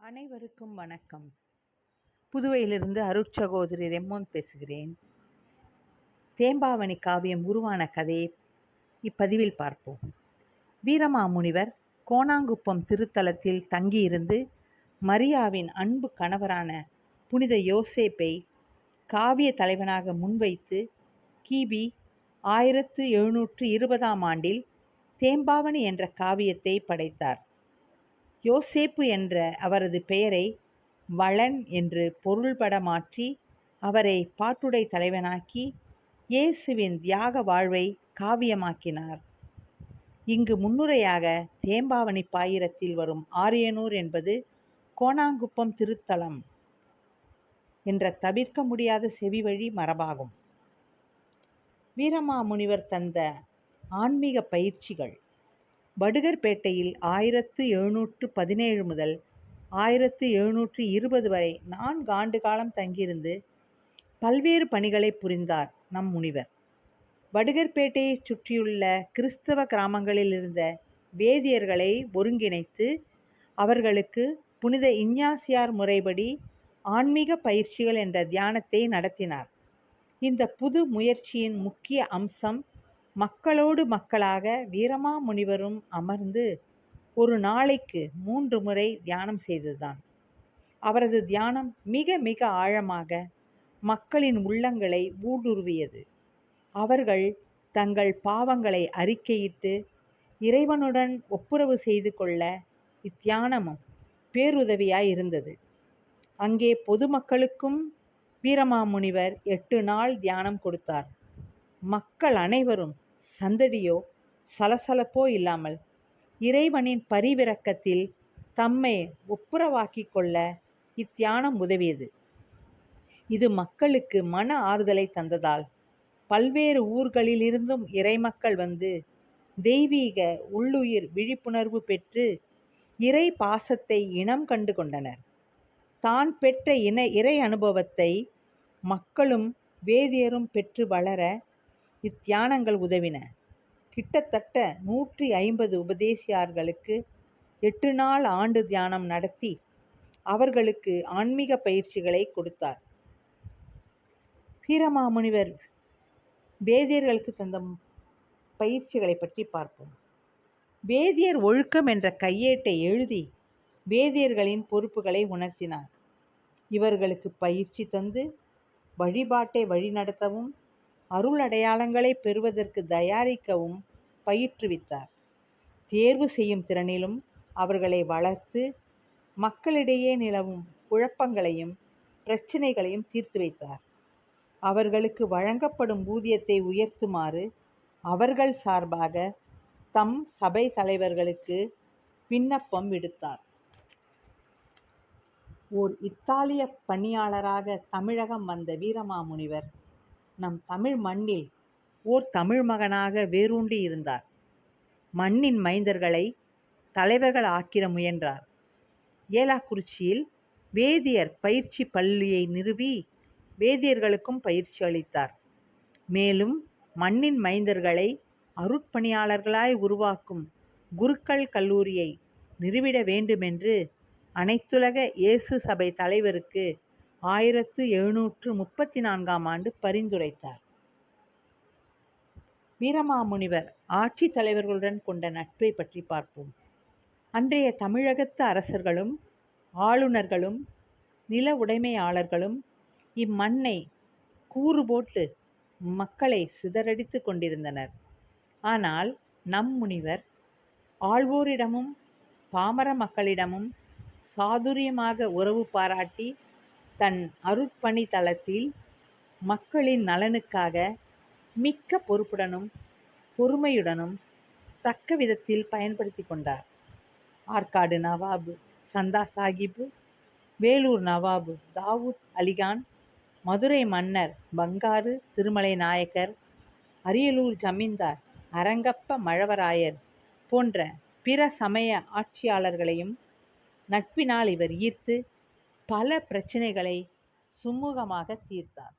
அனைவருக்கும் வணக்கம். புதுவையிலிருந்து அருட்சகோதரி ரெம்மோன் பேசுகிறேன். தேம்பாவணி காவியம் உருவான கதையை இப்பதிவில் பார்ப்போம். வீரமாமுனிவர் கோணாங்குப்பம் திருத்தலத்தில் தங்கியிருந்து மரியாவின் அன்பு கணவரான புனித யோசேப்பை காவிய தலைவனாக முன்வைத்து கிபி ஆயிரத்து எழுநூற்று இருபதாம் ஆண்டில் தேம்பாவணி என்ற காவியத்தை படைத்தார். யோசேப்பு என்ற அவரது பெயரை வளன் என்று பொருள்பட மாற்றி அவரை பாட்டுடை தலைவனாக்கி இயேசுவின் தியாக வாழ்வை காவியமாக்கினார். இங்கு முன்னுரையாக தேம்பாவணி பாயிரத்தில் வரும் ஆரியனூர் என்பது கோணாங்குப்பம் திருத்தலம் என்ற தவிர்க்க முடியாத செவி வழி மரபாகும். வீரமாமுனிவர் தந்த ஆன்மீக பயிற்சிகள் படுகர்பேட்டையில் ஆயிரத்து எழுநூற்று பதினேழு முதல் ஆயிரத்து எழுநூற்று இருபது வரை நான்கு ஆண்டு காலம் தங்கியிருந்து பல்வேறு பணிகளை புரிந்தார் நம் முனிவர். வடுகர்பேட்டையை சுற்றியுள்ள கிறிஸ்தவ கிராமங்களில் இருந்த வேதியர்களை ஒருங்கிணைத்து அவர்களுக்கு புனித இஞ்ஞாசியார் முறைப்படி ஆன்மீக பயிற்சிகள் என்ற தியானத்தை நடத்தினார். இந்த புது முயற்சியின் முக்கிய அம்சம் மக்களோடு மக்களாக வீரமாமுனிவரும் அமர்ந்து ஒரு நாளைக்கு மூன்று முறை தியானம் செய்ததுதான். அவரது தியானம் மிக மிக ஆழமாக மக்களின் உள்ளங்களை ஊடுருவியது. அவர்கள் தங்கள் பாவங்களை அறிக்கையிட்டு இறைவனுடன் ஒப்புரவு செய்து கொள்ள இத்தியானமும் பேருதவியாய் இருந்தது. அங்கே பொதுமக்களுக்கும் வீரமாமுனிவர் எட்டு நாள் தியானம் கொடுத்தார். மக்கள் அனைவரும் சந்தடியோ சலசலப்போ இல்லாமல் இறைவனின் பரிவிரக்கத்தில் தம்மை ஒப்புரவாக்கி கொள்ள இத்தியானம் உதவியது. இது மக்களுக்கு மன ஆறுதலை தந்ததால் பல்வேறு ஊர்களிலிருந்தும் இறைமக்கள் வந்து தெய்வீக உள்ளுயிர் விழிப்புணர்வு பெற்று இறை பாசத்தை இனம் கண்டு கொண்டனர். தான் பெற்ற இன இறை அனுபவத்தை மக்களும் வேதியரும் பெற்று வளர இத்தியானங்கள் உதவின. கிட்டத்தட்ட நூற்றி ஐம்பது உபதேசியார்களுக்கு எட்டு நாள் ஆண்டு தியானம் நடத்தி அவர்களுக்கு ஆன்மீக பயிற்சிகளை கொடுத்தார். வீரமாமுனிவர் வேதியர்களுக்கு தந்த பயிற்சிகளை பற்றி பார்ப்போம். வேதியர் ஒழுக்கம் என்ற கையேட்டை எழுதி வேதியர்களின் பொறுப்புகளை உணர்த்தினார். இவர்களுக்கு பயிற்சி தந்து வழிபாட்டை வழிநடத்தவும் அருள் அடையாளங்களை பெறுவதற்கு தயாரிக்கவும் பயிற்றுவித்தார். தேர்வு செய்யும் திறனிலும் அவர்களை வளர்த்து மக்களிடையே நிலவும் குழப்பங்களையும் பிரச்சினைகளையும் தீர்த்து வைத்தார். அவர்களுக்கு வழங்கப்படும் ஊதியத்தை உயர்த்துமாறு அவர்கள் சார்பாக தம் சபை தலைவர்களுக்கு விண்ணப்பம் விடுத்தார். ஓர் இத்தாலிய பணியாளராக தமிழகம் வந்த வீரமாமுனிவர் நம் தமிழ் மண்ணில் ஓர் தமிழ் மகனாக வேரூண்டி இருந்தார். மண்ணின் மைந்தர்களை தலைவர்கள் ஆக்கிட முயன்றார். ஏலாக்குறிச்சியில் வேதியர் பயிற்சி பள்ளியை நிறுவி வேதியர்களுக்கும் பயிற்சி அளித்தார். மேலும் மண்ணின் மைந்தர்களை அருட்பணியாளர்களாய் உருவாக்கும் குருக்கள் கல்லூரியை நிறுவிட வேண்டுமென்று அனைத்துலக இயேசு சபை தலைவருக்கு ஆயிரத்து எழுநூற்று முப்பத்தி நான்காம் ஆண்டு பரிந்துரைத்தார். வீரமாமுனிவர் ஆட்சி தலைவர்களுடன் கொண்ட நட்பை பற்றி பார்ப்போம். அன்றைய தமிழகத்து அரசர்களும் ஆளுநர்களும் நில உடைமையாளர்களும் இம்மண்ணை கூறு போட்டு மக்களை சிதறடித்து கொண்டிருந்தனர். ஆனால் நம் முனிவர் ஆழ்வோரிடமும் பாமர மக்களிடமும் சாதுரியமாக உறவு பாராட்டி தன் அருட்பணி தளத்தில் மக்களின் நலனுக்காக மிக்க பொறுப்புடனும் பொறுமையுடனும் தக்க விதத்தில் பயன்படுத்தி கொண்டார். ஆற்காடு நவாபு சந்தா சாஹிப் வேலூர் நவாபு தாவூத் அலிகான் மதுரை மன்னர் பங்காரு திருமலை நாயக்கர் அரியலூர் ஜமீன்தார் அரங்கப்ப மழவராயர் போன்ற பிற சமய ஆட்சியாளர்களையும் நட்பினால் இவர் ஈர்த்து பல பிரச்சனைகளை சுமூகமாக தீர்த்தார்.